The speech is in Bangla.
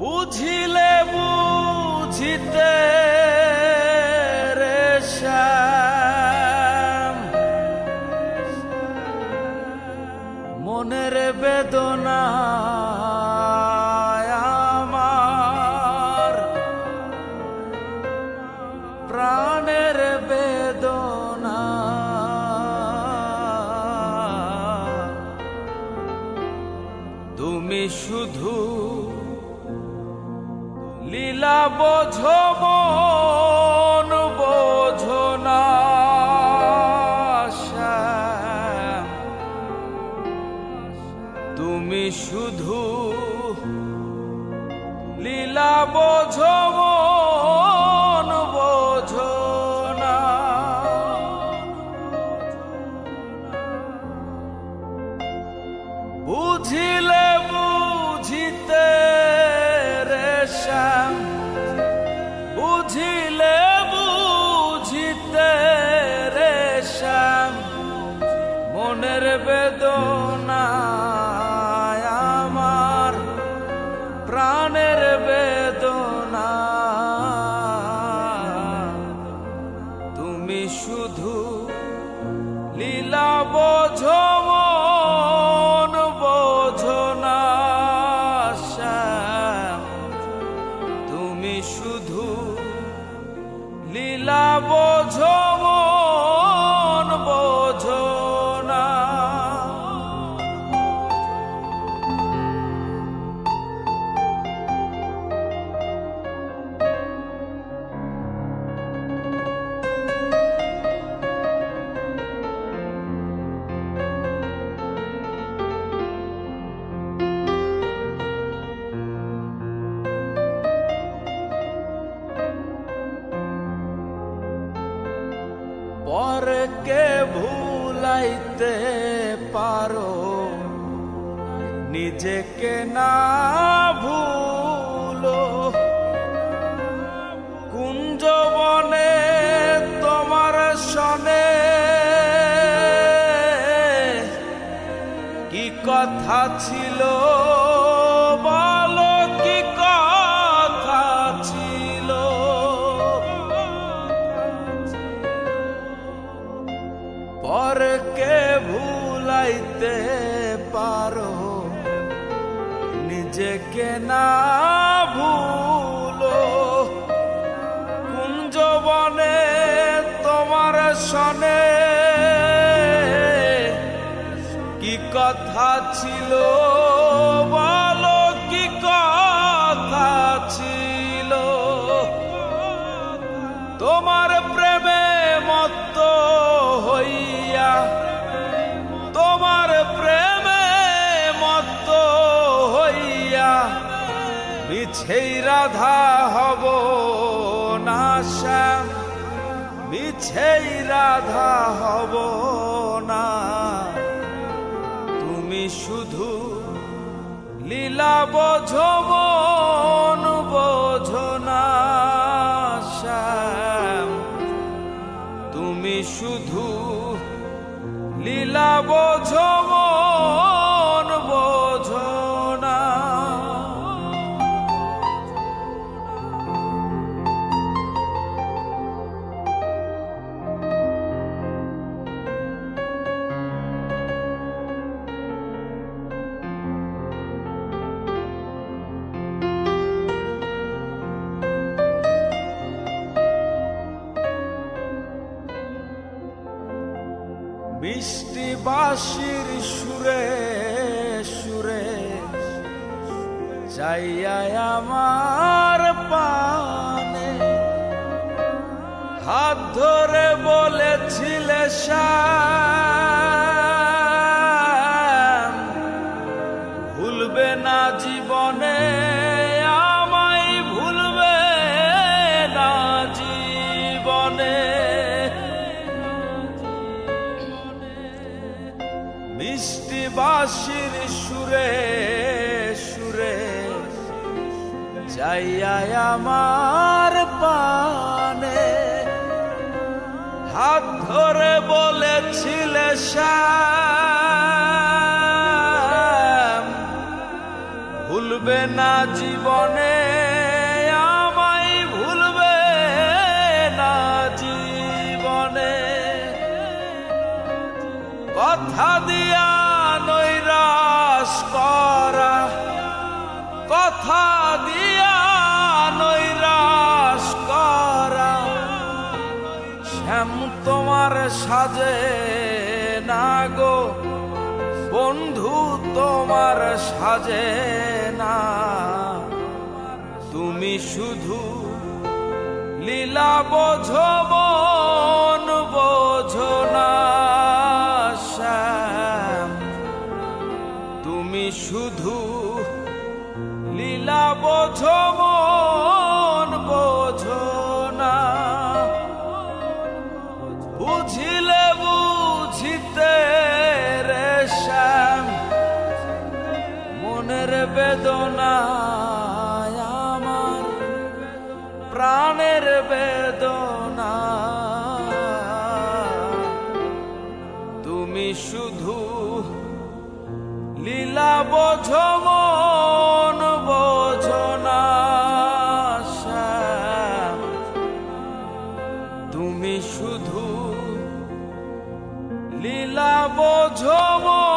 বুঝিলে বুঝিতে মনের বেদনা আমার। প্রাণের বেদনা। তুমি শুধু লীলা বোঝো পরকে ভুলাইতে পারো? নিজেকে না ভুলো। কুঞ্জবনে তোমার সনে কি কথা ছিল? ভুলাইতে পারো। নিজেকে না ভুলো। কুঞ্জবনে তোমার সনে কি কথা ছিল কি কথা ছিল? তোমার প্রেমে মিছেই রাধা হব না, শ্যাম। মিছেই রাধা হব না। তুমি শুধু লীলা বোঝো, মন বোঝো না, শ্যাম। তুমি শুধু লীলা বোঝো বৃষ্টি বাসির সুরে সুরে চাইয়া আমার পানে। হাত ধরে বলেছিলে শ্যাম যাইয়া আমার পানে হাত ধরে বলেছিলে ভুলবে না জীবনে, আমায় ভুলবে না জীবনে। কথা দিয়া শ্যাম তোমার সাজে না গো। বন্ধু তোমার সাজে না। তুমি শুধু লীলা বোঝো, মন বোঝো না, শ্যাম। তুমি শুধু লীলা বোঝো মনের বেদনা আমার, প্রাণের বেদনা তুমি শুধু লীলা বোঝো, মন বোঝো না তুমি শুধু লীলা বোঝো, মন